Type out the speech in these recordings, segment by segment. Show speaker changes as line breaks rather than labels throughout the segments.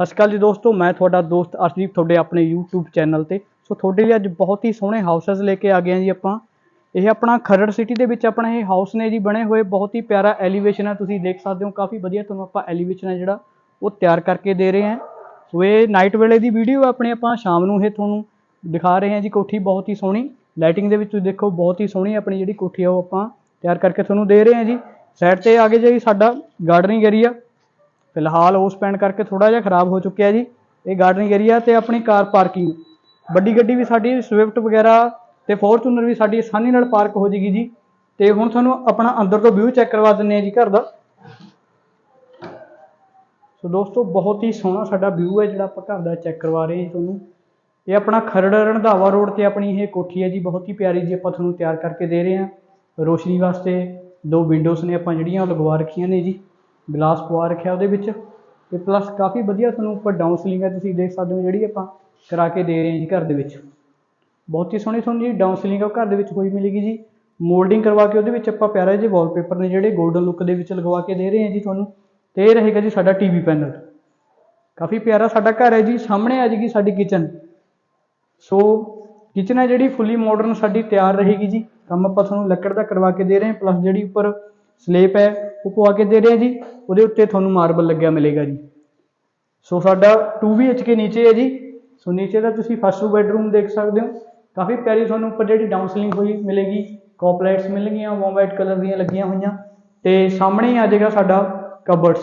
ਸਤਿ ਸ਼੍ਰੀ ਅਕਾਲ ਜੀ ਦੋਸਤੋ, ਮੈਂ ਤੁਹਾਡਾ ਦੋਸਤ ਅਰਸ਼ਦੀਪ ਤੁਹਾਡੇ ਆਪਣੇ YouTube ਚੈਨਲ ਤੇ। ਸੋ ਤੁਹਾਡੇ ਲਈ ਅੱਜ ਬਹੁਤ ਹੀ ਸੋਹਣੇ ਹਾਊਸਸ ਲੈ ਕੇ ਆ ਗਏ ਹਾਂ ਜੀ ਆਪਾਂ। ਇਹ ਆਪਣਾ ਖਰੜ ਸਿਟੀ ਦੇ ਵਿੱਚ ਆਪਣਾ ਇਹ ਹਾਊਸ ਨੇ ਜੀ, ਬਣੇ ਹੋਏ। ਬਹੁਤ ਹੀ ਪਿਆਰਾ ਐਲੀਵੇਸ਼ਨ ਹੈ, ਤੁਸੀਂ ਦੇਖ ਸਕਦੇ ਹੋ। ਕਾਫੀ ਵਧੀਆ ਤੁਹਾਨੂੰ ਆਪਾਂ ਐਲੀਵੇਸ਼ਨ ਹੈ ਜਿਹੜਾ, ਉਹ ਤਿਆਰ ਕਰਕੇ ਦੇ ਰਹੇ ਹਾਂ। ਸੋ ਇਹ ਨਾਈਟ ਵੇਲੇ ਦੀ ਵੀਡੀਓ ਆਪਣੇ, ਆਪਾਂ ਸ਼ਾਮ ਨੂੰ ਇਹ ਤੁਹਾਨੂੰ ਦਿਖਾ ਰਹੇ ਹਾਂ ਜੀ। ਕੋਠੀ ਬਹੁਤ ਹੀ ਸੋਹਣੀ ਲਾਈਟਿੰਗ ਦੇ ਵਿੱਚ ਤੁਸੀਂ ਦੇਖੋ, ਬਹੁਤ ਹੀ ਸੋਹਣੀ ਆਪਣੀ ਜਿਹੜੀ ਕੋਠੀ ਆ, ਉਹ ਆਪਾਂ ਤਿਆਰ ਕਰਕੇ ਤੁਹਾਨੂੰ ਦੇ ਰਹੇ ਹਾਂ ਜੀ। ਸਾਈਡ ਤੇ ਆ ਗਏ ਜੀ ਸਾਡਾ ਗਾਰਡਨਿੰਗ ਏਰੀਆ ਫਿਲਹਾਲ ਉਸ ਪੈਣ ਕਰਕੇ ਥੋੜਾ ਜਿਹਾ ਖਰਾਬ ਹੋ ਚੁੱਕਿਆ ਜੀ। ਇਹ ਗਾਰਡਨਿੰਗ ਏਰੀਆ ਤੇ ਆਪਣੀ ਕਾਰ ਪਾਰਕਿੰਗ ਵੱਡੀ ਗੱਡੀ ਵੀ ਸਾਡੀ ਸਵਿਫਟ ਵਗੈਰਾ ਤੇ ਫੋਰਚੂਨਰ ਵੀ ਸਾਡੀ ਆਸਾਨੀ ਨਾਲ ਪਾਰਕ ਹੋ ਜੇਗੀ ਜੀ। ਤੇ ਹੁਣ ਤੁਹਾਨੂੰ ਆਪਣਾ ਅੰਦਰ ਤੋਂ ਵਿਊ ਚੈੱਕ ਕਰਵਾ ਦਿੰਨੇ ਆ ਜੀ ਘਰ ਦਾ। ਸੋ ਦੋਸਤੋ, ਬਹੁਤ ਹੀ ਸੋਹਣਾ ਸਾਡਾ ਵਿਊ ਹੈ ਜਿਹੜਾ ਆਪਾਂ ਘਰ ਦਾ ਚੈੱਕ ਕਰਵਾ ਰਹੇ ਹਾਂ ਤੁਹਾਨੂੰ। ਇਹ ਆਪਣਾ ਖਰੜ ਰੰਧਾਵਾ ਰੋਡ ਤੇ ਆਪਣੀ ਇਹ ਕੋਠੀ ਹੈ ਜੀ, ਬਹੁਤ ਹੀ ਪਿਆਰੀ ਜੀ ਆਪਾਂ ਤੁਹਾਨੂੰ ਤਿਆਰ ਕਰਕੇ ਦੇ ਰਹੇ ਹਾਂ। ਰੋਸ਼ਨੀ ਵਾਸਤੇ ਦੋ ਵਿੰਡੋਜ਼ ਨੇ ਆਪਾਂ ਜਿਹੜੀਆਂ ਉਹ ਲਗਵਾ ਰੱਖੀਆਂ ਨੇ ਜੀ। ਗਲਾਸ ਪਵਾ ਰੱਖਿਆ ਉਹਦੇ ਵਿੱਚ ਤੇ ਪਲੱਸ ਕਾਫੀ ਵਧੀਆ ਤੁਹਾਨੂੰ ਉੱਪਰ ਡਾਊਨ ਸੀਲਿੰਗ ਹੈ, ਤੁਸੀਂ ਦੇਖ ਸਕਦੇ ਹੋ ਜਿਹੜੀ ਆਪਾਂ ਕਰਾ ਕੇ ਦੇ ਰਹੇ ਹਾਂ ਜੀ ਘਰ ਦੇ ਵਿੱਚ। ਬਹੁਤ ਹੀ ਸੋਹਣੀ ਤੁਹਾਨੂੰ ਜੀ ਡਾਊਨ ਸੀਲਿੰਗ ਉਹ ਘਰ ਦੇ ਵਿੱਚ ਹੋਈ ਮਿਲੇਗੀ ਜੀ। ਮੋਲਡਿੰਗ ਕਰਵਾ ਕੇ ਉਹਦੇ ਵਿੱਚ ਆਪਾਂ ਪਿਆਰਾ ਜਿਹੇ ਵਾਲਪੇਪਰ ਨੇ ਜਿਹੜੇ 골ਡਨ ਲੁੱਕ ਦੇ ਵਿੱਚ ਲਗਵਾ ਕੇ ਦੇ ਰਹੇ ਹਾਂ ਜੀ ਤੁਹਾਨੂੰ, ਤੇ ਇਹ ਰਹੇਗਾ ਜੀ ਸਾਡਾ ਟੀਵੀ ਪੈਨਲ ਕਾਫੀ ਪਿਆਰਾ ਸਾਡਾ ਘਰ ਹੈ ਜੀ, ਸਾਹਮਣੇ ਆ ਜਾਏਗੀ ਸਾਡੀ ਕਿਚਨ ਸੋ ਕਿਚਨ ਹੈ ਜਿਹੜੀ ਫੁੱਲੀ ਮਾਡਰਨ ਸਾਡੀ ਤਿਆਰ ਰਹੇਗੀ ਜੀ। ਕੰਮ ਆਪਾਂ ਤੁਹਾਨੂੰ ਲੱਕੜ ਦਾ ਕਰਵਾ ਕੇ ਦੇ ਰਹੇ ਹਾਂ ਪਲੱਸ ਜਿਹੜੀ ਉੱਪਰ ਸਲੇਪ ਹੈ, ਉਹ ਪਵਾ ਕੇ ਦੇ ਰਹੇ ਹਾਂ ਜੀ, ਉਹਦੇ ਉੱਤੇ ਤੁਹਾਨੂੰ ਮਾਰਬਲ ਲੱਗਿਆ ਮਿਲੇਗਾ ਜੀ। ਸੋ ਸਾਡਾ 2 BHK ਨੀਚੇ ਹੈ ਜੀ। ਸੋ ਨੀਚੇ ਦਾ ਤੁਸੀਂ ਫਸਟ ਬੈਡਰੂਮ ਦੇਖ ਸਕਦੇ ਹੋ। ਕਾਫੀ ਪਿਆਰੀ ਤੁਹਾਨੂੰ ਉੱਪਰ ਜਿਹੜੀ ਡਾਊਨਸਲਿੰਗ ਹੋਈ ਮਿਲੇਗੀ ਕੌਪ ਲਾਈਟਸ ਮਿਲਣਗੀਆਂ ਵਾਰਮ ਵਾਈਟ ਕਲਰ ਦੀਆਂ ਲੱਗੀਆਂ ਹੋਈਆਂ। ਤੇ ਸਾਹਮਣੇ ਹੀ ਆ ਜਾਏਗਾ ਸਾਡਾ ਕਬਰਡਸ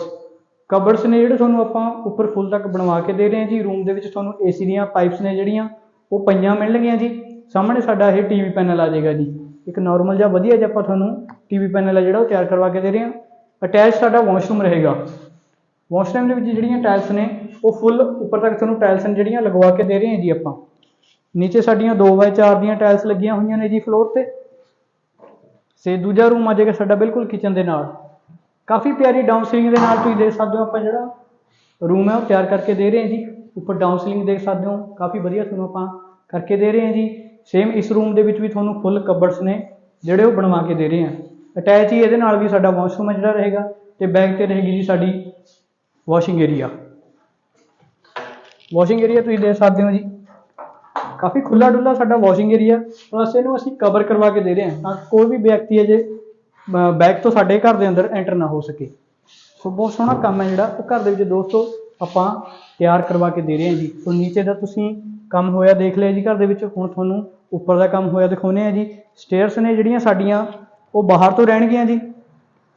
ਕਬਰਡਸ ਨੇ ਜਿਹੜੇ ਤੁਹਾਨੂੰ ਆਪਾਂ ਉੱਪਰ ਫੁੱਲ ਤੱਕ ਬਣਵਾ ਕੇ ਦੇ ਰਹੇ ਹਾਂ ਜੀ ਰੂਮ ਦੇ ਵਿੱਚ ਤੁਹਾਨੂੰ ਏਸੀ ਦੀਆਂ ਪਾਈਪਸ ਨੇ ਜਿਹੜੀਆਂ, ਉਹ ਪਈਆਂ ਮਿਲਣਗੀਆਂ ਜੀ। ਸਾਹਮਣੇ ਸਾਡਾ ਇਹ ਟੀਵੀ ਪੈਨਲ ਆ ਜਾਏਗਾ ਜੀ। ਇੱਕ ਨਾਰਮਲ ਜਿਹਾ ਵਧੀਆ ਜਿਹਾ ਆਪਾਂ ਤੁਹਾਨੂੰ ਟੀਵੀ ਪੈਨਲ ਆ ਜਿਹੜਾ ਉਹ ਤਿਆਰ ਕਰਵਾ ਕੇ ਦੇ ਰਹੇ ਹਾਂ। ਅਟੈਚ ਸਾਡਾ ਵਾਸ਼ਰੂਮ ਰਹੇਗਾ। ਵਾਸ਼ਰੂਮ ਦੇ ਵਿੱਚ ਜਿਹੜੀਆਂ ਟਾਇਲਸ ਨੇ, ਉਹ ਫੁੱਲ ਉੱਪਰ ਤੱਕ ਤੁਹਾਨੂੰ ਟਾਇਲਸ ਨੇ ਜਿਹੜੀਆਂ ਲਗਵਾ ਕੇ ਦੇ ਰਹੇ ਹਾਂ ਜੀ ਆਪਾਂ। ਨੀਚੇ ਸਾਡੀਆਂ 2x4 ਦੀਆਂ ਟਾਇਲਸ ਲੱਗੀਆਂ ਹੋਈਆਂ ਨੇ ਜੀ ਫਲੋਰ ਤੇ। ਸੇ ਦੂਜਾ ਰੂਮ ਆ ਜਾਏਗਾ ਸਾਡਾ ਬਿਲਕੁਲ ਕਿਚਨ ਦੇ ਨਾਲ। ਕਾਫੀ ਪਿਆਰੀ ਡਾਊਨ ਸੀਲਿੰਗ ਦੇ ਨਾਲ ਤੁਸੀਂ ਦੇਖ ਸਕਦੇ ਹੋ ਆਪਾਂ ਜਿਹੜਾ ਰੂਮ ਹੈ ਉਹ ਤਿਆਰ ਕਰਕੇ ਦੇ ਰਹੇ ਹਾਂ ਜੀ। ਉੱਪਰ ਡਾਊਨ ਸੀਲਿੰਗ ਦੇਖ ਸਕਦੇ ਹੋ। ਕਾਫੀ ਵਧੀਆ ਤੁਹਾਨੂੰ ਆਪਾਂ ਕਰਕੇ ਦੇ ਰਹੇ ਹਾਂ ਜੀ। ਸੇਮ ਇਸ ਰੂਮ ਦੇ ਵਿੱਚ ਵੀ ਤੁਹਾਨੂੰ ਫੁੱਲ ਕਬਰਡਸ ਨੇ, ਜਿਹੜੇ ਉਹ ਬਣਵਾ ਕੇ ਦੇ ਰਹੇ ਹਾਂ ਅਟੈਚ ਹੀ ਇਹਦੇ ਨਾਲ ਵੀ ਸਾਡਾ ਵਾਸ਼ਰੂਮ ਹੈ ਜਿਹੜਾ ਰਹੇਗਾ ਤੇ ਬੈਕ ਤੇ ਰਹੇਗੀ ਜੀ ਸਾਡੀ ਵਾਸ਼ਿੰਗ ਏਰੀਆ ਵਾਸ਼ਿੰਗ ਏਰੀਆ ਤੁਸੀਂ ਦੇਖ ਸਕਦੇ ਹੋ ਜੀ। ਕਾਫੀ ਖੁੱਲਾ ਡੁੱਲਾ ਸਾਡਾ ਵਾਸ਼ਿੰਗ ਏਰੀਆ ਪਲੱਸ ਇਹਨੂੰ ਅਸੀਂ ਕਵਰ ਕਰਵਾ ਕੇ ਦੇ ਰਹੇ ਹਾਂ ਤਾਂ ਕੋਈ ਵੀ ਵਿਅਕਤੀ ਹੈ ਜੇ ਬੈਕ ਤੋਂ ਸਾਡੇ ਘਰ ਦੇ ਅੰਦਰ ਐਂਟਰ ਨਾ ਹੋ ਸਕੇ। ਸੋ ਬਹੁਤ ਸੋਹਣਾ ਕੰਮ ਹੈ ਜਿਹੜਾ, ਉਹ ਘਰ ਦੇ ਵਿੱਚ ਦੋਸਤੋ ਆਪਾਂ ਤਿਆਰ ਕਰਵਾ ਕੇ ਦੇ ਰਹੇ ਹਾਂ ਜੀ। ਸੋ ਨੀਚੇ ਦਾ ਤੁਸੀਂ ਕੰਮ ਹੋਇਆ ਦੇਖ ਲਿਆ ਜੀ ਘਰ ਦੇ ਵਿੱਚ। ਹੁਣ ਤੁਹਾਨੂੰ ਉੱਪਰ ਦਾ ਕੰਮ ਹੋਇਆ ਦਿਖਾਉਨੇ ਆ ਜੀ। ਸਟੇਅਰਸ ਨੇ ਜਿਹੜੀਆਂ ਸਾਡੀਆਂ ਉਹ ਬਾਹਰ ਤੋਂ ਰਹਿਣਗੀਆਂ ਜੀ।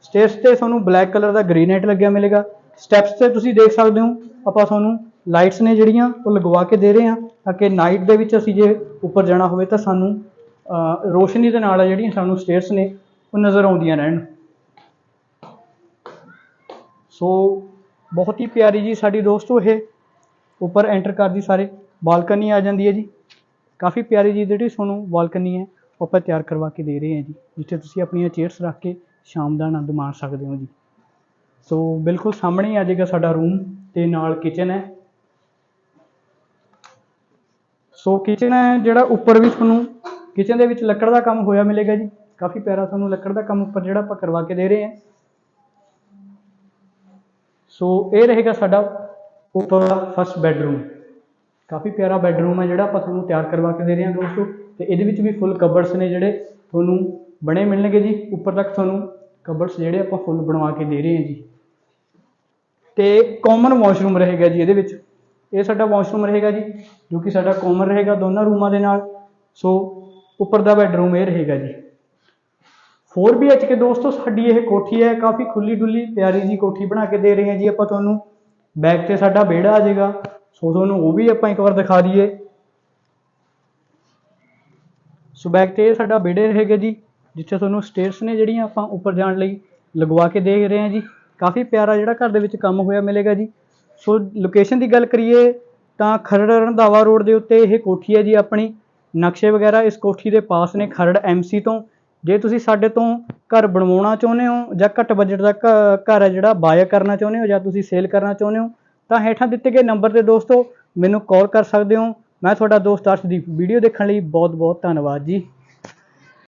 ਸਟੇਅਰਸ ਤੇ ਤੁਹਾਨੂੰ ਬਲੈਕ ਕਲਰ ਦਾ ਗ੍ਰੇਨਾਈਟ ਲੱਗਿਆ ਮਿਲੇਗਾ। ਸਟੈਪਸ ਤੇ ਤੁਸੀਂ ਦੇਖ ਸਕਦੇ ਹੋ ਆਪਾਂ ਤੁਹਾਨੂੰ ਲਾਈਟਸ ਨੇ ਜਿਹੜੀਆਂ ਉਹ ਲਗਵਾ ਕੇ ਦੇ ਰਹੇ ਹਾਂ ਤਾਂ ਕਿ ਨਾਈਟ ਦੇ ਵਿੱਚ ਅਸੀਂ ਜੇ ਉੱਪਰ ਜਾਣਾ ਹੋਵੇ ਤਾਂ ਸਾਨੂੰ ਅਹ, ਰੋਸ਼ਨੀ ਦੇ ਨਾਲ ਜਿਹੜੀਆਂ ਸਾਨੂੰ ਸਟੇਅਰਸ ਨੇ ਉਹ ਨਜ਼ਰ ਆਉਂਦੀਆਂ ਰਹਿਣ। ਸੋ ਬਹੁਤ ਹੀ ਪਿਆਰੀ ਜੀ ਸਾਡੀ ਦੋਸਤੋ ਇਹ। ਉੱਪਰ ਐਂਟਰ ਕਰਦੀ ਸਾਰੇ। ਬਾਲਕਨੀ ਆ ਜਾਂਦੀ ਹੈ ਜੀ। ਕਾਫੀ ਪਿਆਰੀ ਜੀ ਜਿਹੜੀ ਤੁਹਾਨੂੰ ਬਾਲਕਨੀ ਹੈ, ਉਹ ਆਪਾਂ ਤਿਆਰ ਕਰਵਾ ਕੇ ਦੇ ਰਹੇ ਹਾਂ ਜੀ, ਜਿੱਥੇ ਤੁਸੀਂ ਆਪਣੀਆਂ ਚੇਅਰਸ ਰੱਖ ਕੇ ਸ਼ਾਮ ਦਾ ਆਨੰਦ ਮਾਣ ਸਕਦੇ ਹੋ ਜੀ। ਸੋ ਬਿਲਕੁਲ ਸਾਹਮਣੇ ਹੀ ਆ ਜਾਏਗਾ ਸਾਡਾ ਰੂਮ ਤੇ ਨਾਲ ਕਿਚਨ ਹੈ। ਸੋ ਕਿਚਨ ਹੈ ਜਿਹੜਾ ਉੱਪਰ ਵੀ ਤੁਹਾਨੂੰ ਕਿਚਨ ਦੇ ਵਿੱਚ ਲੱਕੜ ਦਾ ਕੰਮ ਹੋਇਆ ਮਿਲੇਗਾ ਜੀ। ਕਾਫੀ ਪਿਆਰਾ ਤੁਹਾਨੂੰ ਲੱਕੜ ਦਾ ਕੰਮ ਉੱਪਰ ਜਿਹੜਾ ਆਪਾਂ ਕਰਵਾ ਕੇ ਦੇ ਰਹੇ ਹਾਂ। ਸੋ ਇਹ ਰਹੇਗਾ ਸਾਡਾ ਉੱਪਰ ਫਸਟ ਬੈਡਰੂਮ ਕਾਫੀ ਪਿਆਰਾ ਬੈਡਰੂਮ ਹੈ ਜਿਹੜਾ ਆਪਾਂ ਤੁਹਾਨੂੰ ਤਿਆਰ ਕਰਵਾ ਕੇ ਦੇ ਰਹੇ ਹਾਂ ਦੋਸਤੋ। ਤੇ ਇਹਦੇ ਵਿੱਚ ਵੀ ਫੁੱਲ ਕਬਰਡਸ ਨੇ ਜਿਹੜੇ ਤੁਹਾਨੂੰ ਬਣੇ ਮਿਲਣਗੇ ਜੀ। ਉੱਪਰ ਤੱਕ ਤੁਹਾਨੂੰ ਕਬਰਡਸ ਜਿਹੜੇ ਆਪਾਂ ਫੁੱਲ ਬਣਵਾ ਕੇ ਦੇ ਰਹੇ ਹਾਂ ਜੀ। ਤੇ ਕਾਮਨ ਵਾਸ਼ਰੂਮ ਰਹੇਗਾ ਜੀ ਇਹਦੇ ਵਿੱਚ। ਇਹ ਸਾਡਾ ਵਾਸ਼ਰੂਮ ਰਹੇਗਾ ਜੀ, ਜੋ ਕਿ ਸਾਡਾ ਕਾਮਨ ਰਹੇਗਾ ਦੋਨਾਂ ਰੂਮਾਂ ਦੇ ਨਾਲ। ਸੋ ਉੱਪਰ ਦਾ ਬੈਡਰੂਮ ਇਹ ਰਹੇਗਾ ਜੀ। 4 BHK ਦੋਸਤੋ, ਸਾਡੀ ਇਹ ਕੋਠੀ ਹੈ। ਕਾਫੀ ਖੁੱਲੀ ਡੁੱਲੀ ਪਿਆਰੀ ਜੀ ਕੋਠੀ ਬਣਾ ਕੇ ਦੇ ਰਹੇ ਹਾਂ ਜੀ ਆਪਾਂ ਤੁਹਾਨੂੰ। ਬੈਕ ਤੇ ਸਾਡਾ ਵਿਹੜਾ ਆ ਜਾਏਗਾ। ਸੋ ਤੁਹਾਨੂੰ ਉਹ ਵੀ ਆਪਾਂ ਇੱਕ ਵਾਰ ਦਿਖਾ ਦਈਏ। ਸੋ ਬੈਕ ਤੇ ਇਹ ਸਾਡਾ ਵਿਹੜੇ ਰਹੇਗਾ ਜੀ, ਜਿੱਥੇ ਤੁਹਾਨੂੰ ਸਟੇਅਰਸ ਨੇ ਜਿਹੜੀਆਂ ਆਪਾਂ ਉੱਪਰ ਜਾਣ ਲਈ ਲਗਵਾ ਕੇ ਦੇਖ ਰਹੇ ਹਾਂ ਜੀ। ਕਾਫੀ ਪਿਆਰਾ ਜਿਹੜਾ ਘਰ ਦੇ ਵਿੱਚ ਕੰਮ ਹੋਇਆ ਮਿਲੇਗਾ ਜੀ। ਸੋ ਲੋਕੇਸ਼ਨ ਦੀ ਗੱਲ ਕਰੀਏ ਤਾਂ ਖਰੜ ਰੰਧਾਵਾ ਰੋਡ ਦੇ ਉੱਤੇ ਇਹ ਕੋਠੀ ਹੈ ਜੀ ਆਪਣੀ। ਨਕਸ਼ੇ ਵਗੈਰਾ ਇਸ ਕੋਠੀ ਦੇ ਪਾਸ ਨੇ ਖਰੜ ਐਮਸੀ ਤੋਂ। ਜੇ ਤੁਸੀਂ ਸਾਡੇ ਤੋਂ ਘਰ ਬਣਵਾਉਣਾ ਚਾਹੁੰਦੇ ਹੋ ਜਾਂ ਘੱਟ ਬਜਟ ਦਾ ਘਰ ਹੈ ਜਿਹੜਾ ਬਾਇ ਕਰਨਾ ਚਾਹੁੰਦੇ ਹੋ ਜਾਂ ਤੁਸੀਂ ਸੇਲ ਕਰਨਾ ਚਾਹੁੰਦੇ ਹੋ ਤਾਂ ਹੇਠਾਂ ਦਿੱਤੇ ਗਏ ਨੰਬਰ ਤੇ ਦੋਸਤੋ ਮੈਨੂੰ ਕਾਲ ਕਰ ਸਕਦੇ ਹੋ। ਮੈਂ ਤੁਹਾਡਾ ਦੋਸਤ ਅਰਸ਼ਦੀਪ ਵੀਡੀਓ ਦੇਖਣ ਲਈ ਬਹੁਤ ਬਹੁਤ ਧੰਨਵਾਦ ਜੀ।